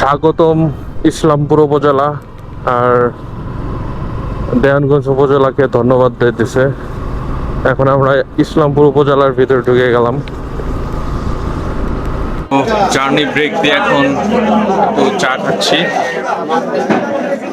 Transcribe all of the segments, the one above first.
স্বাগতম ইসলামপুর উপজেলা আর দেয়ানগঞ্জ উপজেলাকে ধন্যবাদ দিতেছে। এখন আমরা ইসলামপুর উপজেলার ভিতরে ঢুকে গেলাম। জার্নি ব্রেক দিয়ে এখন একটু চা খাচ্ছি।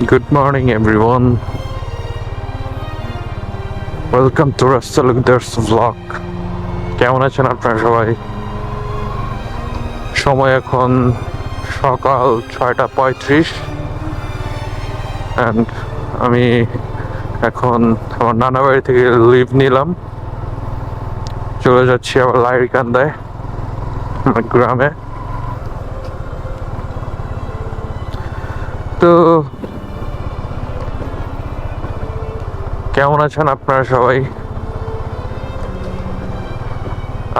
Good morning, everyone. Welcome to Rastalukdar's vlog. কেমন আছেন আপনারা সবাই সময় এখন সকাল ছয়টা পঁয়ত্রিশ অ্যান্ড আমি এখন আমার নানা বাড়ি থেকে লিভ নিলাম চলে যাচ্ছি আবার লাইরিকান্দায় আমার গ্রামে তো কেমন আছেন আপনারা সবাই?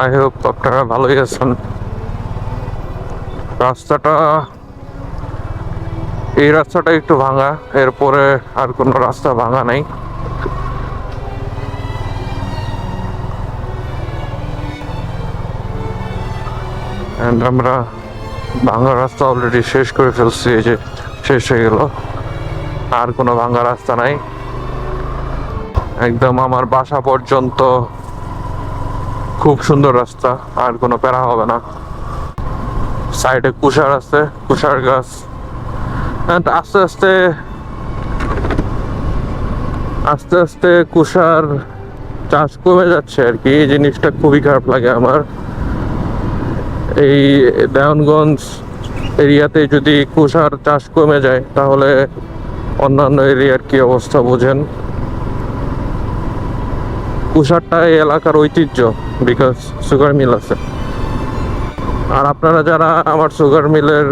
আই হোপ আপনারা ভালোই আছেন। রাস্তাটা, এই রাস্তাটা একটু ভাঙা, এরপরে আর কোনো রাস্তা ভাঙা নাই। আমরা ভাঙা রাস্তা অলরেডি শেষ করে ফেলছি, এই যে শেষ হয়ে গেল। আর কোনো ভাঙা রাস্তা নাই। একদম আমার বাসা পর্যন্ত খুব সুন্দর রাস্তা, আর কোনো প্যারা হবে না। সাইডে কুষার আছে, কুষার গাছ। আস্তে আস্তে আস্তে আস্তে কুষার চাষ কমে যাচ্ছে আর কি। এই জিনিসটা খুবই খারাপ লাগে আমার। এই দেওয়ানগঞ্জ এরিয়াতে যদি কুষার চাষ কমে যায়, তাহলে অন্যান্য এরিয়ার কি অবস্থা বোঝেন? কুষারটা এই এলাকার ঐতিহ্য বিকজ সুগার মিল আছে। আর আপনারা যারা আমার সুগার মিলের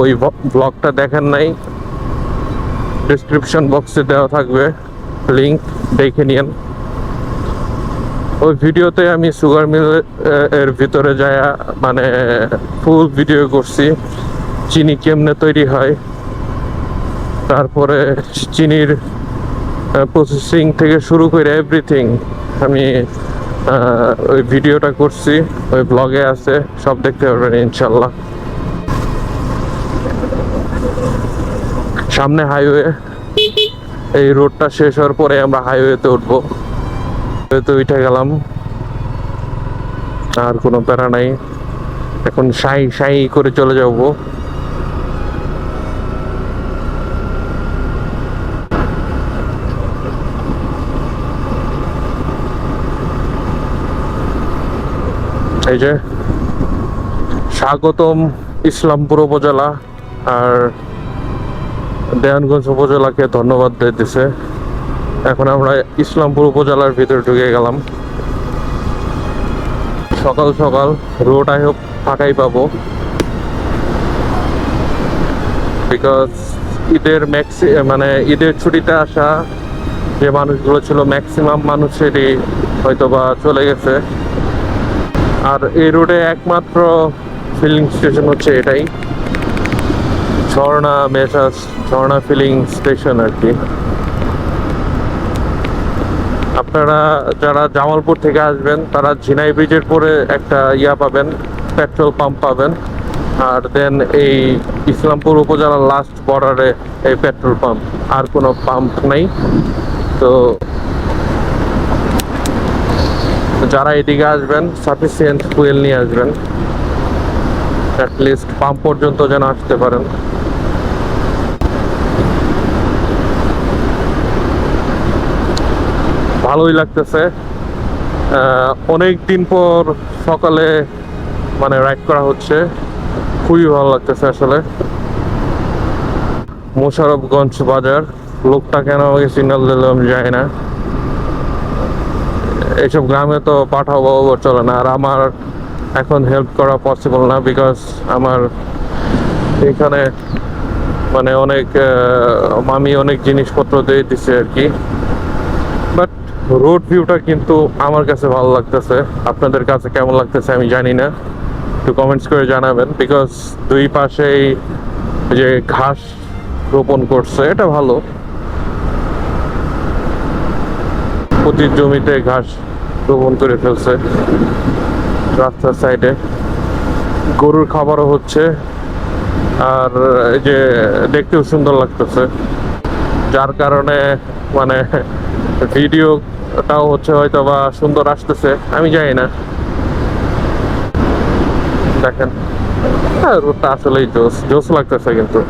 ওই ব্লগটা দেখেন নাই ডিসক্রিপশন বক্সে দেওয়া থাকবে লিঙ্ক দেখে নিন। ওই ভিডিওতে আমি সুগার মিল এর ভিতরে যায় মানে ফুল ভিডিও করছি, চিনি কেমনে তৈরি হয়, তারপরে চিনির প্রসেসিং থেকে শুরু করে এভরিথিং আমি ওই ভিডিওটা করছি, ওই ব্লগে আছে, সব দেখতে পারবেন ইনশাল্লাহ সামনে হাইওয়ে এই রোডটা শেষ হওয়ার পরে আমরা হাইওয়েতে উঠবো। হাইওয়েতে উঠে গেলাম। আর কোনো প্যারা নাই। এখন সাই সাই করে চলে যাব। এই যে স্বাগতম ইসলামপুর উপজেলা আর দেয়ানগঞ্জ উপজেলাকে ধন্যবাদ দিতেছে। এখন আমরা ইসলামপুর উপজেলার ভিতরে ঢুকে গেলাম। সকাল সকাল রোড আই হোপ ফাঁকাই পাবো। বিকজ ঈদের ম্যাক্সি মানে ঈদের ছুটিতে আসা যে মানুষগুলো ছিল ম্যাক্সিমাম মানুষেরই হয়তো বা চলে গেছে। আর এই রোডে একমাত্র ফিলিং স্টেশন হচ্ছে এটাই। Jharna, messrs, Jharna filling station আর কি। আপনারা যারা জামালপুর থেকে আসবেন, তারা ঝিনাই ব্রিজের পরে একটা ইয়া পাবেন পেট্রোল পাম্প পাবেন। আর দেন এই ইসলামপুর উপজেলার লাস্ট বর্ডারে এই পেট্রোল পাম্প আর কোনো পাম্প নেই। তো যারা এদিকে আসবেন সাফিসিয়েন্ট ফুয়েল নিয়ে আসবেন। অ্যাটলিস্ট পাম্প পর্যন্ত যেন আসতে পারেন। ভালোই লাগতেছে। অনেক দিন পর সকালে মানে রাইড করা হচ্ছে। খুবই ভালো লাগতেছে আসলে। মোশারফগঞ্জ বাজার, লোকটা কেন আমাকে সিগন্যাল দিল আমি জানি না। এইসব গ্রামে তো পাঠাও চলে না। আর আমার এখন হেল্প করা পসিবল না বিকজ আমার এখানে মানে অনেক মামি অনেক জিনিসপত্র দিয়ে দিছে আর কি। বাট রোড ভিউটা কিন্তু আমার কাছে ভালো লাগতেছে। আপনাদের কাছে কেমন লাগতেছে আমি জানি না। একটু কমেন্টস করে জানাবেন বিকজ দুই পাশেই যে ঘাস রোপণ করছে, এটা ভালো। প্রতি জমিতে ঘাস রোপণ করে ফেলছে। রাস্তার সাইডে গরুর খাবারও হচ্ছে। আর এই যে দেখতেও সুন্দর লাগতেছে। যার কারণে মানে ভিডিওটাও হচ্ছে হয়তো বা সুন্দর আসতেছে। আমি জানি না। দেখেন। হ্যাঁ রোডটা আসলেই জোস জোস লাগতেছে কিন্তু।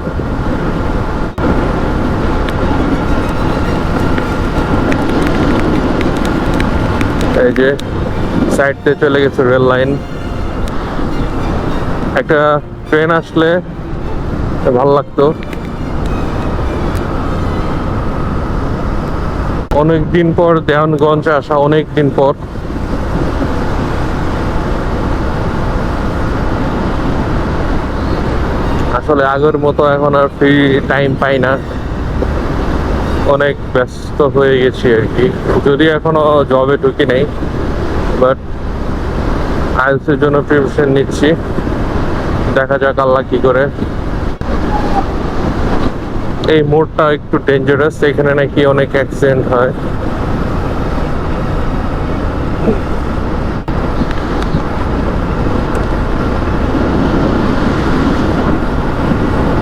এই যে সাইড দিয়ে চলে গেছে রেল লাইন একটা ট্রেন আসলে ভালো লাগতো। অনেক দিন পর দেওয়ানগঞ্জ আসা অনেক দিন পর। আসলে আগের মতো এখন আর ফ্রি টাইম পাই না। অনেক ব্যস্ত হয়ে গেছি আর কি। যদি এখনও জবে ঢুকি নেই বাট আইএলসের জন্য প্রিপারেশন নিচ্ছি। দেখা যাক আল্লাহ কি করে। এই মোড়টা একটু ডেঞ্জারাস এখানে নাকি অনেক অ্যাক্সিডেন্ট হয়।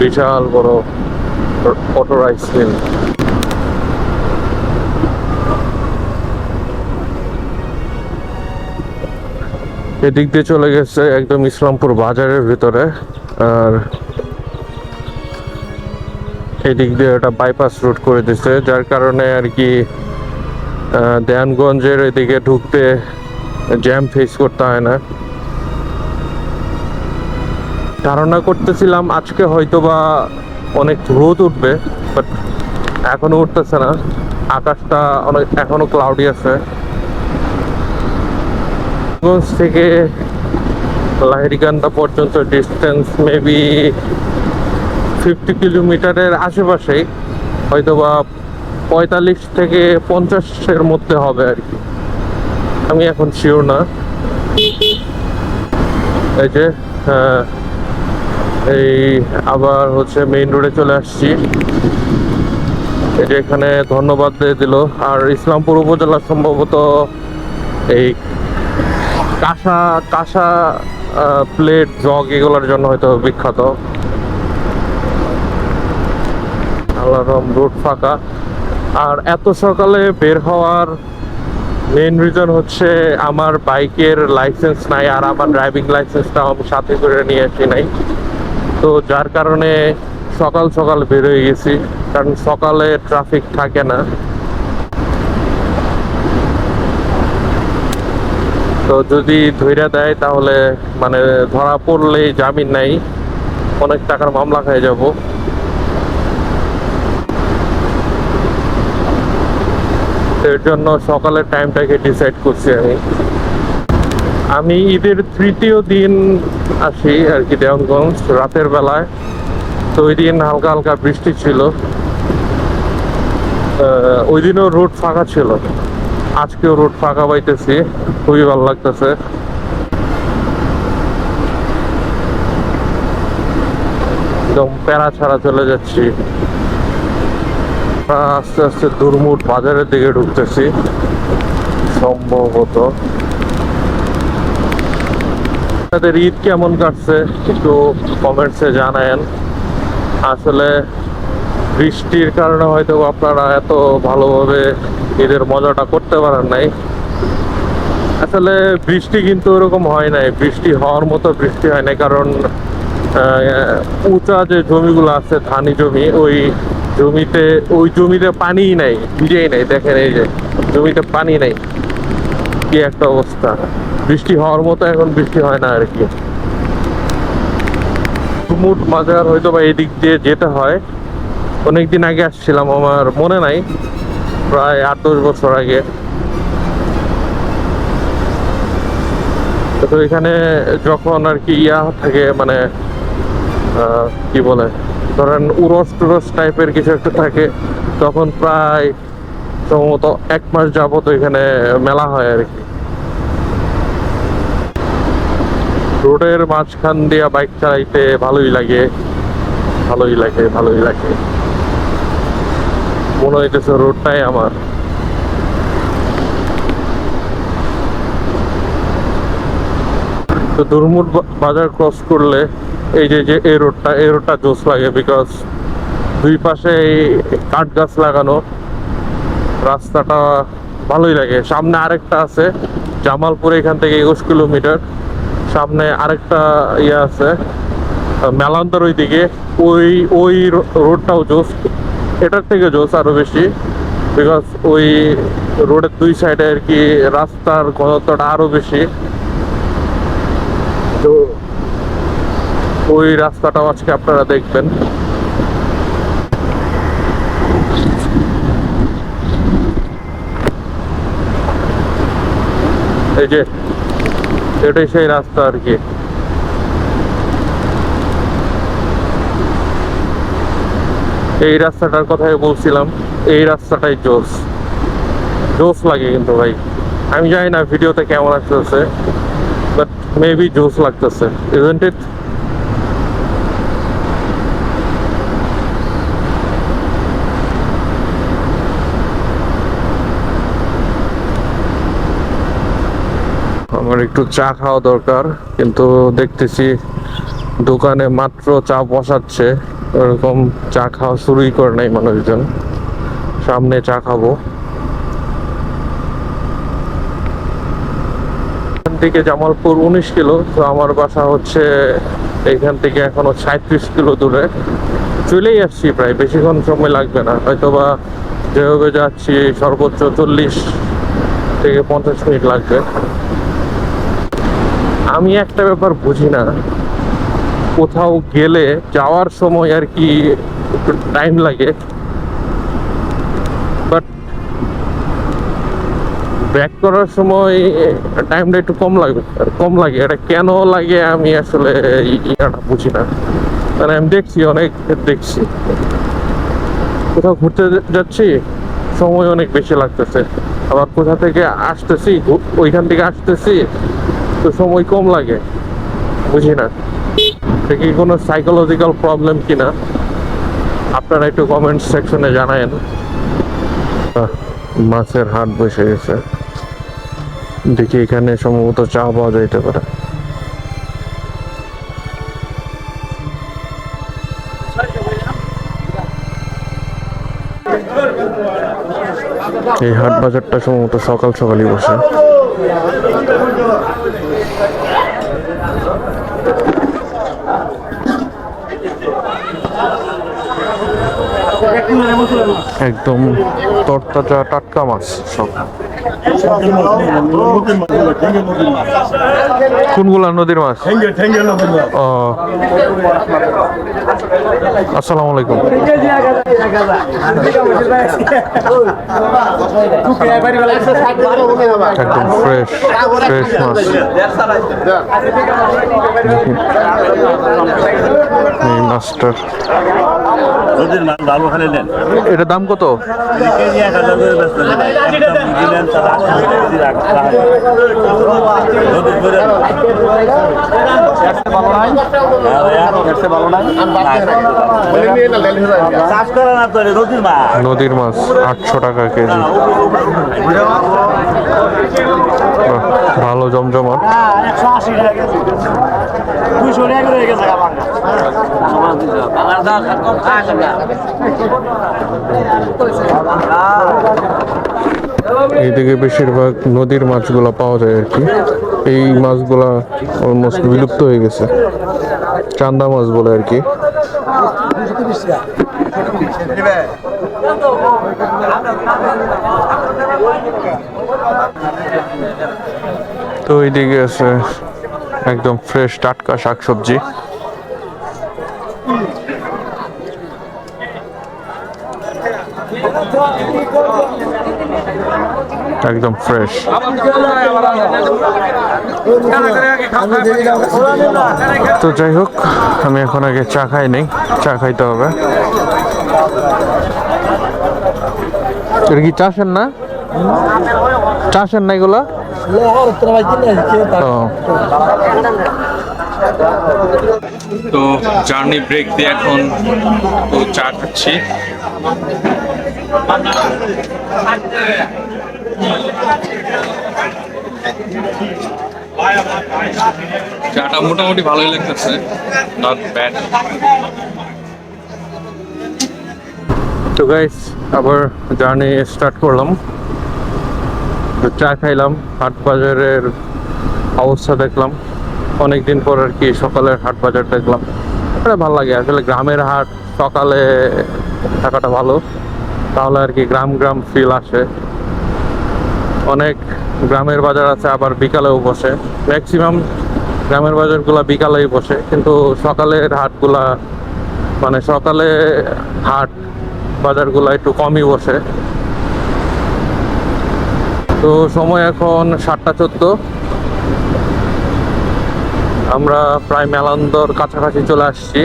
বিশাল বড় অটো আইসক্রিম এদিক দিয়ে চলে গেছে একদম ইসলামপুর বাজারের ভিতরে, আর এদিক দিয়ে একটা বাইপাস রুট করে দিছে। যার কারণে আর কি দেয়ানগঞ্জের এদিকে ঢুকতে জ্যাম ফেস করতে হয় না। ধারণা করতেছিলাম আজকে হয়তো বা অনেক রোদ উঠবে বাট এখনও উঠতেছে না। আকাশটা অনেক, এখনও ক্লাউডি আছে। গঞ্জ থেকে লাহিরিকান্দা পর্যন্ত ডিস্টেন্স মেবি ফিফটি কিলোমিটারের আশেপাশেই হয়তো বা পঁয়তাল্লিশ থেকে পঞ্চাশের মধ্যে হবে আর কি। আমি এখন শিওর না। এই যে আহ, এই আবার হচ্ছে মেইন রোডে চলে আসছি। এই যে এখানে ধন্যবাদ দিয়ে দিল। আর ইসলামপুর উপজেলা সম্ভবত এই কাঁসা কাঁসা প্লেট জগ এগুলোর জন্য হয়তো বিখ্যাত। আল্লাহরম রোড ফাঁকা। আর এত সকালে বের হওয়ার মেন রিজন হচ্ছে আমার বাইকের লাইসেন্স নাই আর আমার ড্রাইভিং লাইসেন্সটা আমি সাথে করে নিয়ে আসি নাই। তো যার কারণে সকাল সকাল বের হয়ে গেছি, কারণ সকালে ট্রাফিক থাকে না। তো যদি ধৈর্য দেয়, তাহলে মানে ধরা পড়লেই জামিন নাই। অনেক টাকার মামলা খেয়ে যাব। এর জন্য সকালের টাইমটাকে ডিসাইড করছি আমি। আমি ঈদের তৃতীয় দিন আসি আর কি দেওয়ানগঞ্জ, রাতের বেলায়। তো ওই দিন হালকা হালকা বৃষ্টি ছিল। ওই দিনও রোড ফাঁকা ছিল। আজকেও রোড ফাঁকা পাইতেছি, খুবই ভালো লাগতেছে। একদম প্যারা ছাড়া চলে যাচ্ছি। আস্তে আস্তে দুর্মুট বাজারের দিকে ঢুকতেছি, সম্ভবত। আপনাদের ঈদ কেমন কাটছে, একটু কমেন্টসে জানায়েন। আসলে বৃষ্টির কারণে হয়তো আপনারা এত ভালোভাবে ঈদের মজাটা করতে পারেন নাই। আসলে বৃষ্টি কিন্তু ওরকম হয় নাই। বৃষ্টি হওয়ার মতো বৃষ্টি হয় নাই, কারণ উঁচা যে জমিগুলো আছে, ধানি জমি, ওই জমিতে ওই জমিতে পানিই নাই, ভিজেই নাই। দেখেন এই যে, জমিতে পানি নাই। কি একটা অবস্থা। বৃষ্টি হওয়ার মতো এখন বৃষ্টি হয় না আর কি। মুট মাজার হয়তো বা এদিক দিয়ে যেতে হয়। অনেকদিন আগে আসছিলাম, আমার মনে নাই, প্রায় আট, দশ বছর আগে। তো এখানে যখন আর কি ইয়া থাকে মানে কি বলে, ধরেন উরস টুরস টাইপের কিছু একটা থাকে, তখন প্রায় সম্ভবত এক মাস যাবত এখানে মেলা হয় আর কি। রোডের মাঝখান দিয়া বাইক চালাইতে ভালোই লাগে ভালোই লাগে ভালোই লাগে। মনে হইতেছে রোডটাই আমার। তো দুর্মুর বাজার ক্রস করলে এই যে যে এই রোডটা এই রোডটা জোস লাগে বিকজ দুই পাশে এই কাঠ গাছ লাগানো রাস্তাটা ভালোই লাগে। সামনে আরেকটা আছে, জামালপুর এখান থেকে একুশ কিলোমিটার। সামনে আরেকটা ইয়ে আছে মেলান্তর ওই দিকে ওই ওই রোডটাও জোস এটার থেকে জোস আরও বেশি বিকজ ওই রোডের দুই সাইডে আর কি রাস্তার ঘনত্বটা আরও বেশি। তো ওই রাস্তাটাও আজকে আপনারা দেখবেন। এই যে, এটাই সেই রাস্তা আর কি। এই রাস্তাটার কথাই বলছিলাম, এই রাস্তাটাই জোস জোস লাগে কিন্তু ভাই। আমি জানি না ভিডিওতে কেমন আসতেছে বাট মেবি জোস লাগতেছে ইজেন্ট ইট আমার একটু চা খাওয়া দরকার, কিন্তু দেখতেছি দোকানে মাত্র চা বসাচ্ছে, ওরকম চা খাওয়া শুরুই করে নাই মানুষজন। সামনে চা খাব। থেকে জামালপুর উনিশ কিলো, তো আমার বাসা হচ্ছে এখান থেকে এখনও সাঁত্রিশ কিলো দূরে। চলেই আসছি প্রায়, বেশিক্ষণ সময় লাগবে না। হয়তোবা যেভাবে যাচ্ছি, সর্বোচ্চ চল্লিশ থেকে পঞ্চাশ মিনিট লাগবে। আমি একটা ব্যাপার বুঝি না। কোথাও গেলে যাওয়ার সময় আর কি একটু টাইম লাগে। বাট ব্যাক করার সময় টাইমটা একটু কম লাগবে, কম লাগে। এটা কেন লাগে আমি আসলে ইয়াটা বুঝি না। মানে আমি দেখছি, অনেক দেখছি। কোথাও ঘুরতে যাচ্ছি, সময় অনেক বেশি লাগতেছে। আবার কোথা থেকে আসতেছি ওইখান থেকে আসতেছি, তো সময় কম লাগে। বুঝি না। এটা কি কোনো সাইকোলজিক্যাল প্রবলেম কিনা। আপনারা একটু কমেন্ট সেকশনে জানায়েন। মাছের হাট বসে গেছে। দেখি এখানে সম্ভবত চা পাওয়া যাইতে পারে। এই হাট বাজারটা সম্ভবত সকাল সকালই বসে। একদম তরতাজা টাটকা মাছ সব। কোনগুলা নদীর মাছ? ও। আসসালামু আলাইকুম। একদম ফ্রেশ ফ্রেশ মাছ। এই মাছটার ভালো এটা দাম কত? কেজি এক হাজার করে নদীর মাছ, আটশো টাকা কেজি। ভালো জমজমাট। এইদিকে বেশিরভাগ নদীর মাছগুলো পাওয়া যায় আর কি। এই মাছগুলা অলমোস্ট বিলুপ্ত হয়ে গেছে। চান্দা মাছ বলে আর কি। তো এইদিকে আছে একদম ফ্রেশ টাটকা শাকসবজি। একদম ফ্রেশ তো যাই হোক, আমি এখন আগে চা খাই নেই, চা খাইতে হবে। এটা কি চাষের না? চাষের না এগুলা। তো জার্নি ব্রেক দিয়ে এখন তো চা খাচ্ছি। চাটা মোটামুটি ভালোই লাগতেছে নট ব্যাড তো গাইস আবার জার্নি স্টার্ট করলাম। তো চা খাইলাম, হাট বাজারের অবস্থা দেখলাম। অনেকদিন পর আর কি সকালের হাট বাজার দেখলাম। এটা ভালো লাগে, আসলে গ্রামের হাট সকালে থাকাটা ভালো। তাহলে আর কি গ্রাম গ্রাম ফিল আসে। অনেক গ্রামের বাজার আছে, আবার বিকালেও বসে। ম্যাক্সিমাম গ্রামের বাজারগুলা বিকালেই বসে, কিন্তু সকালের হাটগুলা মানে সকালে হাট বাজারগুলা একটু কমই বসে। তো সময় এখন সাতটা চোদ্দ। আমরা প্রায় মেলান্দর কাছাকাছি চলে আসছি।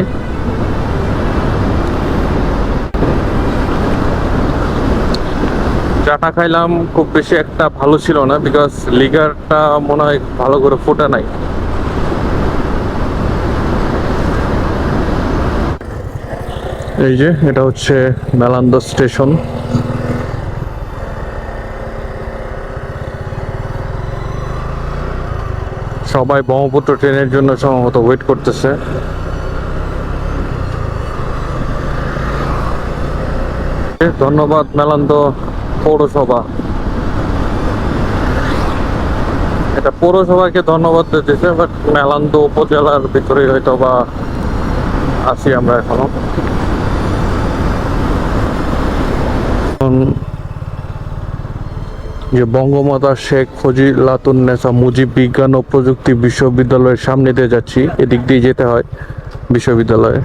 চাটা খাইলাম, খুব বেশি একটা ভালো ছিল না বিকজ লিগারটা মনে হয় ভালো করে ফোটা নাই। এই যে, এটা হচ্ছে মেলান্দ স্টেশন। সবাই ব্রহ্মপুত্র ট্রেনের জন্য সম্ভবত ওয়েট করতেছে। ধন্যবাদ মেলান্দ পৌরসভা। এটা পৌরসভাকে ধন্যবাদ দিতেছে, বাট মেলান্দ উপজেলার ভিতরে হয়তো বা আছি আমরা এখনও। যে বঙ্গমাতা শেখ ফজিলাতুন্নেসা মুজিব বিজ্ঞান ও প্রযুক্তি বিশ্ববিদ্যালয়ের সামনে দিয়ে যাচ্ছি, এদিক দিয়ে যেতে হয় বিশ্ববিদ্যালয়ে।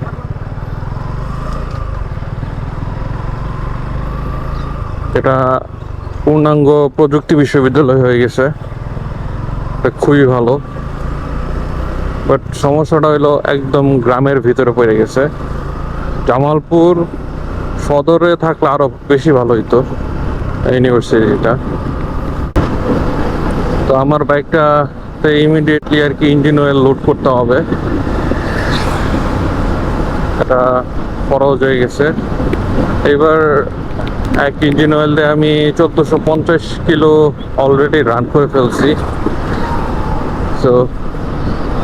এটা পূর্ণাঙ্গ প্রযুক্তি বিশ্ববিদ্যালয় হয়ে গেছে। এটা খুবই ভালো। বাট সমস্যাটা হলো একদম গ্রামের ভিতরে পড়ে গেছে। জামালপুর সদরে থাকলে আরও বেশি ভালো হইতো ইউনিভার্সিটিটা। তো আমার বাইকটাতে ইমিডিয়েটলি আর কি ইঞ্জিন অয়েল লোড করতে হবে। এটা খরচ হয়ে গেছে। এবার এক ইঞ্জিন অয়েল দিয়ে আমি চোদ্দোশো পঞ্চাশ কিলো অলরেডি রান করে ফেলছি। তো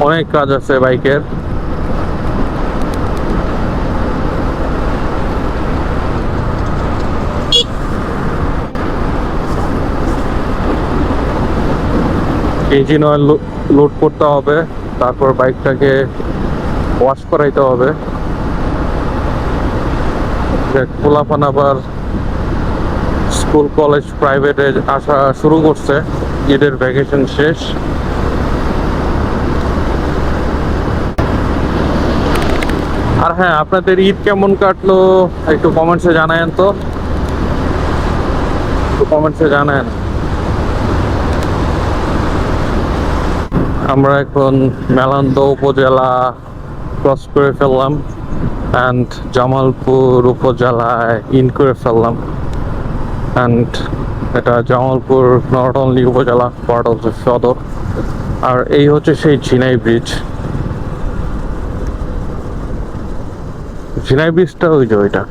অনেক কাজ আছে বাইকের। ইঞ্জিন অয়েল লোড করতে হবে, তারপর বাইকটাকে ওয়াশ করাইতে হবে। খোলাফান আবার স্কুল, কলেজ, প্রাইভেটে আসা শুরু করছে। ঈদের ভ্যাকেশন শেষ। আর হ্যাঁ আপনাদের ঈদ কেমন কাটলো? একটু কমেন্টসে জানায়েন তো। একটু কমেন্টসে জানায়েন। আমরা এখন মেলান্দ উপজেলা ক্রস করে ফেললাম অ্যান্ড জামালপুর উপজেলায় ইন করে ফেললাম। অ্যান্ড এটা Jamalpur not only upazila part of Sadar. আর এই হচ্ছে সেই ঝিনাই ব্রিজ ঝিনাই ব্রিজটা ওই যে ওইটা।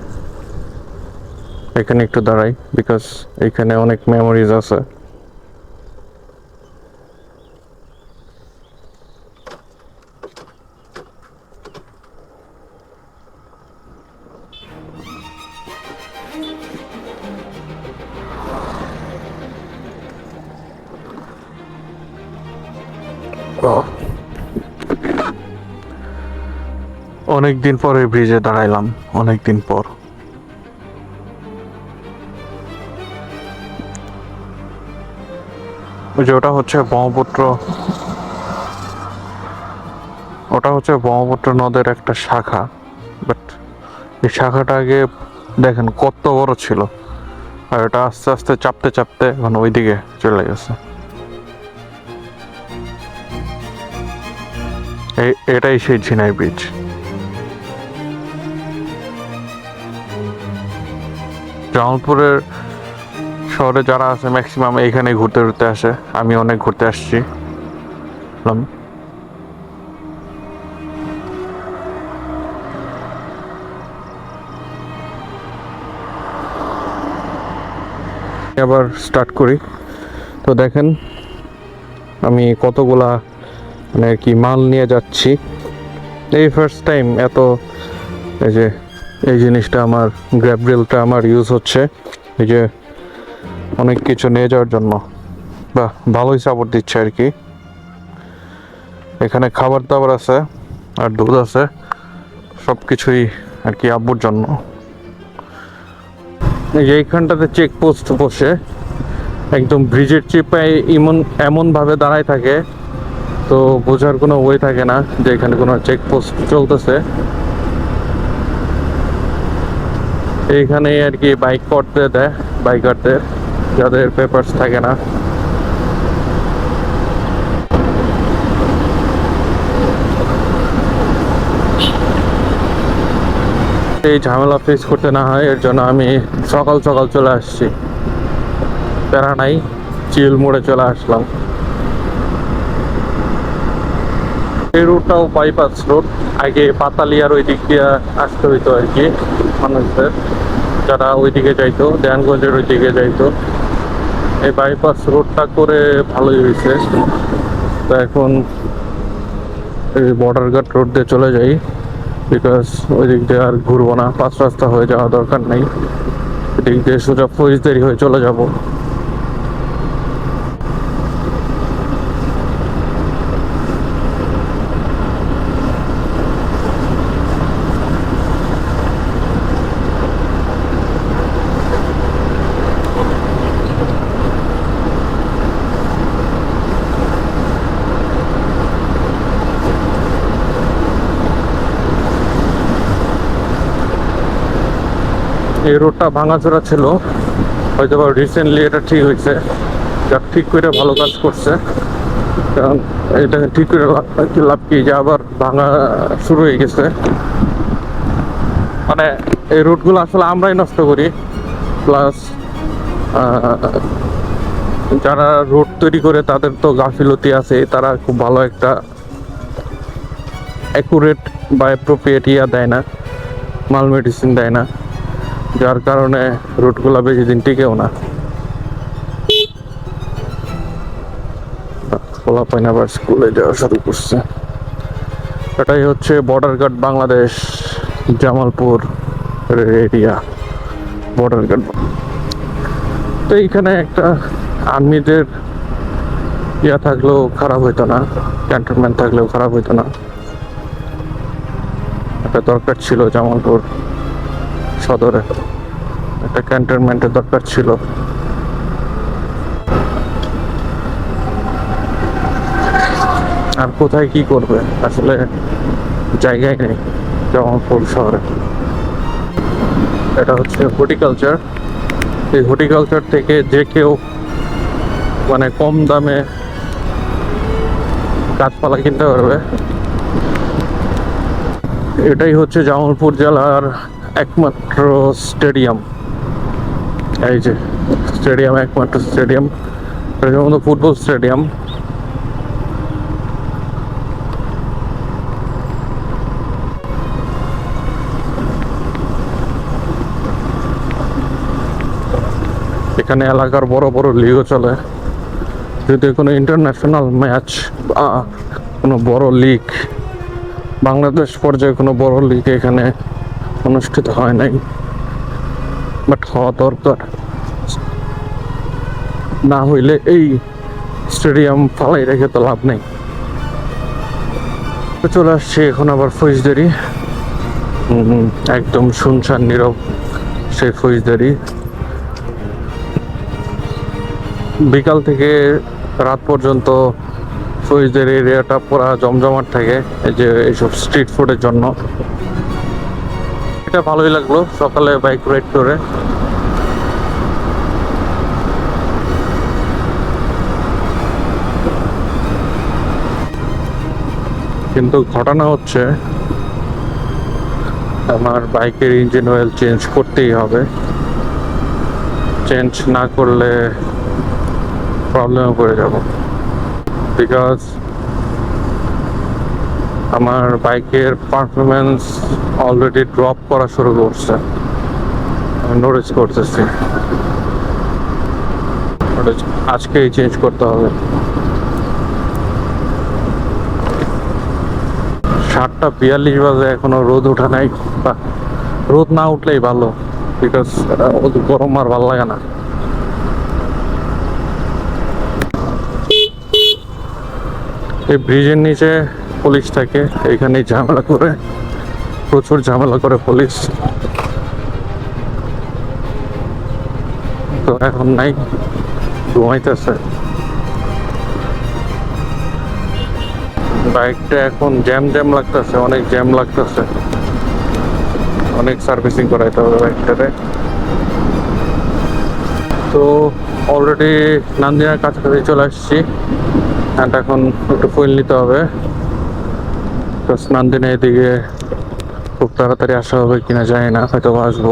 এখানে একটু দাঁড়াই বিকজ এখানে অনেক মেমোরিজ আছে। অনেক দিন পরে ব্রিজে দাঁড়াইলাম অনেক দিন পর। ওই যে ওটা হচ্ছে ব্রহ্মপুত্র। ওটা হচ্ছে ব্রহ্মপুত্র নদের একটা শাখা বাট এই শাখাটা আগে দেখেন কত বড় ছিল, আর এটা আস্তে আস্তে চাপতে চাপতে এখন ওইদিকে চলে গেছে। এই- এটাই সেই ঝিনাই ব্রিজ। জামালপুরের শহরে যারা আছে ম্যাক্সিমাম এইখানে ঘুরতে ঘুরতে আসে। আমি অনেক ঘুরতে আসছি। আবার স্টার্ট করি। তো দেখেন, আমি কতগুলা মানে কি মাল নিয়ে যাচ্ছি। এই ফার্স্ট টাইম এত, এই যে এই জিনিসটা আমার গ্র্যাব রেলটা আমার ইউজ হচ্ছে। এই যে অনেক কিছু নিয়ে যাওয়ার জন্য। বাহ, ভালোই সাপোর্ট দিচ্ছে আর কি। এখানে খাবার দাবার আছে আর দুধ আছে। সব কিছুই আর কি আব্বুর জন্য। এইখানটাতে চেকপোস্ট বসে। একদম ব্রিজের চেপায় এমন এমনভাবে দাঁড়ায় থাকে। তো বোঝার কোনো ওয়ে থাকে না যে এখানে কোনো চেকপোস্ট চলতেছে। এইখানে আর কি বাইক করতে দেয় বাইকারদের যাদের পেপারস থাকে না। এই ঝামেলা ফেস করতে না হয়, এর জন্য আমি সকাল সকাল চলে আসছি। প্যারা নাই চিল মোড়ে চলে আসলাম। এই রুটটাও বাইপাস রোড আগে পাতালিয়ার ওই দিক দিয়ে আসতে হইতো আর কি। মানুষদের, যারা ওইদিকে যাইতো, দেয়ানগঞ্জের ওই দিকে যাইতো। এই বাইপাস রোডটা করে ভালোই হয়েছে। তো এখন এই বর্ডার গার্ড রোড দিয়ে চলে যাই বিকজ ওই দিক দিয়ে আর ঘুরবো না পাঁচ রাস্তা হয়ে যাওয়া দরকার নেই। এদিক দিয়ে সোজা ফৌজদারি হয়ে চলে যাব। এই রোডটা ভাঙাচোরা ছিল। হয়তো বা রিসেন্টলি এটা ঠিক হয়েছে। যা ঠিক করে ভালো কাজ করছে। কারণ এটা ঠিক করে লাভ কি যে আবার ভাঙা শুরু হয়ে গেছে। মানে এই রুটগুলো আসলে আমরাই নষ্ট করি। প্লাস যারা রোড তৈরি করে তাদের তো গাফিলতি আছে। তারা খুব ভালো একটা অ্যাকুরেট বা অ্যাপ্রোপ্রিয়েট ইয়া দেয় না। মাল মেডিসিন দেয় না। যার কারণে রুটগুলো বেশি দিন টিকেও না। খোলা পাইন আবার স্কুলে যাওয়া শুরু করছে। এটাই হচ্ছে border guard Bangladesh, Jamalpur area border guard তো এইখানে একটা আর্মিদের ইয়া থাকলেও খারাপ হইতো না ক্যান্টনমেন্ট থাকলেও খারাপ হইতো না। একটা দরকার ছিল জামালপুর। সদরে। একটা ক্যান্টনমেন্টের দরকার ছিল। আর কোথায় কি করবে? আসলে জায়গায় নেই জামালপুর শহরে। এটা হচ্ছে হর্টিকালচার এই হর্টিকালচার থেকে যে কেউ মানে কম দামে গাছপালা কিনতে পারবে। এটাই হচ্ছে জামালপুর জেলার একমাত্র স্টেডিয়াম। এই যে, স্টেডিয়াম, একমাত্র স্টেডিয়াম। যেমন ফুটবল স্টেডিয়াম। এখানে এলাকার বড় বড় লিগও চলে। যদি কোনো ইন্টারন্যাশনাল ম্যাচ বা কোনো বড় লিগ বাংলাদেশ পর্যায়ে কোনো বড় লিগ এখানে অনুষ্ঠিত হয় নাই। বাট হওয়া দরকার। না হইলে এই স্টেডিয়াম ফালাই রেখে তো লাভ নেই। চলে আসছি এখন আবার ফৌজদারি। একদম শুনশান নীরব সেই ফৌজদারি। বিকাল থেকে রাত পর্যন্ত ফৌজদের এরিয়াটা পুরা জমজমাট থাকে, এই যে এইসব স্ট্রিট ফুডের জন্য। বাইকটা ভালোই লাগল সকালে বাইক রাইড করে। কিন্তু ঘটনা হচ্ছে, আমার বাইকের ইঞ্জিন অয়েল চেঞ্জ করতেই হবে। চেঞ্জ না করলে প্রবলেমে পড়ে যাব। বিকজ আমার বাইকের পারফরমেন্স অলরেডি ড্রপ করা শুরু করছে। নোটিস করতেছি। আজকেই চেঞ্জ করতে হবে। সাতটা বিয়াল্লিশ বাজে, এখনও রোদ ওঠা নাই। রোদ না উঠলেই ভালো বিকজ গরম আর ভালো লাগে না। এই ব্রিজের নিচে পুলিশ থাকে এখানে ঝামেলা করে, প্রচুর ঝামেলা করে পুলিশ। তো এখন নাই, ঘুমাইতেছে। বাইকটা এখন জ্যাম জ্যাম লাগতেছে, অনেক জ্যাম লাগতেছে। অনেক সার্ভিসিং করাইতে হবে বাইকটাতে তো অলরেডি নান্দিনার কাছাকাছি চলে আসছি এখন একটু ফুয়েল নিতে হবে। নান্দিনা এদিকে খুব তাড়াতাড়ি আসা হবে কিনা জানি না, হয়তো আসব।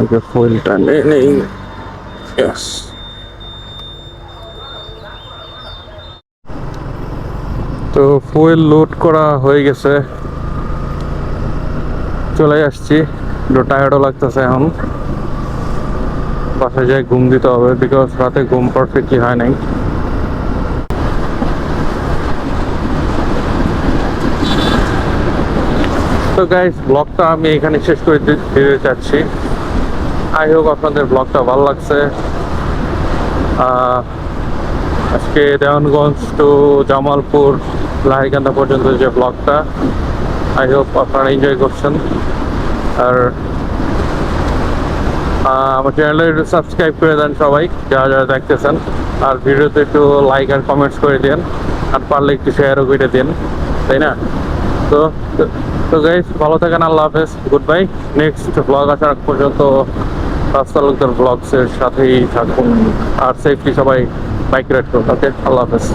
আগে ফুয়েলটা নিয়ে নেই। তো ফুয়েল লোড করা হয়ে গেছে। চলে আসছি। একটু টায়ার্ডও লাগতেছে এখন। বাসায় যাই ঘুম দিতে হবে বিকজ রাতে ঘুম পারফেক্টলি হয় নাই। তো গাইস ব্লগটা আমি এখানে শেষ করে দিতে চাচ্ছি আই হোক আপনাদের ব্লগটা ভালো লাগছে। আজকে দেওয়ানগঞ্জ টু জামালপুর, লাহিকান্দা পর্যন্ত যে ব্লগটা আই হোপ আপনারা এনজয় করছেন। আর আমার চ্যানেলে একটু সাবস্ক্রাইব করে দেন সবাই, যারা যারা দেখতেছেন। আর ভিডিওতে একটু লাইক আর কমেন্টস করে দেন আর পারলে একটু শেয়ারও করে দেন তাই না? তো তো- গাইস ভালো থাকেন, আল্লাহ হাফেজ গুড বাই নেক্সট ব্লগ আসার আগ পর্যন্ত রাস্তা লোকদের ব্লগসের সাথেই থাকুন, আর সেফটি সবাই বাইক রাইড করুন ওকে আল্লাহ হাফেজ।